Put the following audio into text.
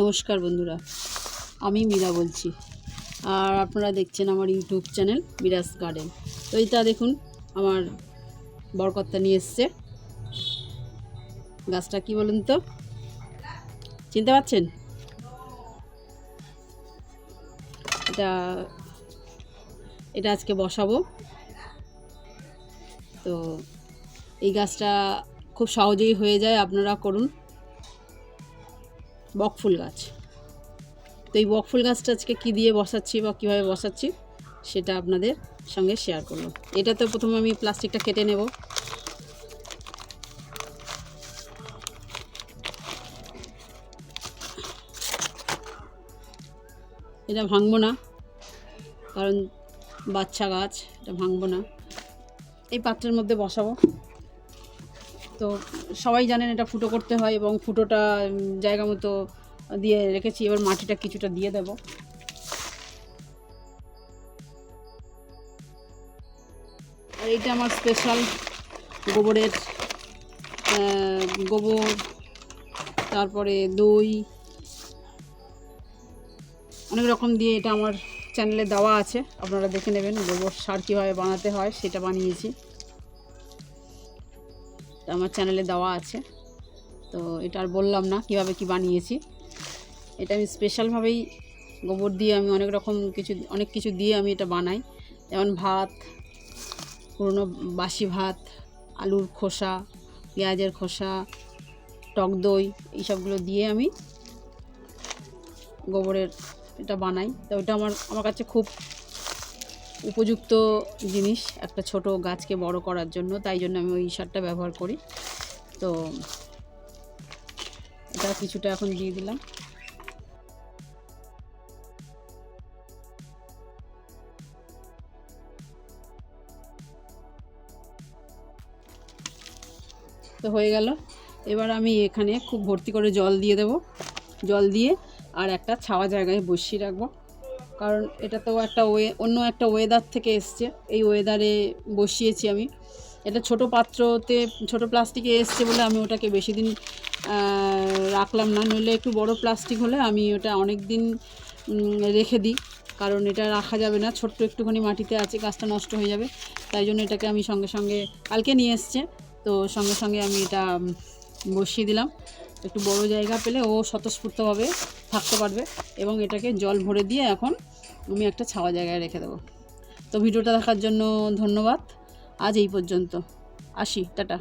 নমস্কার বন্ধুরা, আমি মীরা বলছি। আর আপনারা দেখছেন আমার ইউটিউব চ্যানেল মিরাজ গার্ডেন। তো এইটা দেখুন, আমার বরকর্তা নিয়ে এসছে। গাছটা কি বলুন তো? চিনতে পারছেন? এটা এটা আজকে বসাবো। তো এই গাছটা খুব সহজেই হয়ে যায়, আপনারা করুন। বকফুল গাছ। তো এই বকফুল গাছটা আজকে কী দিয়ে বসাচ্ছি বা কীভাবে বসাচ্ছি, সেটা আপনাদের সঙ্গে শেয়ার করব। এটা তো প্রথমে আমি প্লাস্টিকটা কেটে নেব। এটা ভাঙবো না, কারণ বাচ্চা গাছ, এটা ভাঙবো না। এই পাত্রের মধ্যে বসাবো। তো সবাই জানেন এটা ফুটো করতে হয় এবং ফুটোটা জায়গা মতো দিয়ে রেখেছি। এবার মাটিটা কিছুটা দিয়ে দেব। আর এইটা আমার স্পেশাল গোবরের গোবর, তারপরে দই। অনেক রকম দিয়ে এটা আমার চ্যানেলে দেওয়া আছে। আপনারা দেখে নেবেন গোবর সার কীভাবে বানাতে হয়, সেটা বানিয়েছি। আমার চ্যানেলে দেওয়া আছে। তো এটা আর বললাম না কীভাবে কি বানিয়েছি। এটা আমি স্পেশালভাবেই গোবর দিয়ে আমি অনেক রকম কিছু, অনেক কিছু দিয়ে আমি এটা বানাই। যেমন ভাত, পুরনো বাসি ভাত, আলুর খোসা, পেঁয়াজের খোসা, টক দই এইসবগুলো দিয়ে আমি গোবরের এটা বানাই। তো ওটা আমার আমার কাছে খুব উপযুক্ত জিনিস, একটা ছোট গাছকে বড় করার জন্য, তাই জন্য আমি ওই সারটা ব্যবহার করি। তো এটা কিছুটা এখন দিয়ে দিলাম। তো হয়ে গেল। এবার আমি এখানে খুব ভর্তি করে জল দিয়ে দেব। জল দিয়ে আর একটা ছাওয়া জায়গায় বসিয়ে রাখব। কারণ এটা তো একটা ওয়ে, অন্য একটা ওয়েদার থেকে এসছে। এই ওয়েদারে বসিয়েছি আমি। এটা ছোট পাত্রতে, ছোট প্লাস্টিকে এসছে বলে আমি ওটাকে বেশি দিন রাখলাম না। নইলে একটু বড় প্লাস্টিক হলে আমি ওটা অনেক দিন রেখে দিই। কারণ এটা রাখা যাবে না। ছোট্ট একটুখানি মাটিতে আছে, গাছটা নষ্ট হয়ে যাবে। তাই জন্য এটাকে আমি সঙ্গে সঙ্গে, কালকে নিয়ে এসছে। তো সঙ্গে সঙ্গে আমি এটা বসিয়ে দিলাম। একটু বড় জায়গা পেলে ও স্বতঃস্ফূর্তভাবে থাকতে পারবে এবং এটাকে জল ভরে দিয়ে এখন আমি একটা ছাওয়া জায়গায় রেখে দেবো। তো ভিডিওটা দেখার জন্য ধন্যবাদ। আজ এই পর্যন্ত। আসি, টাটা।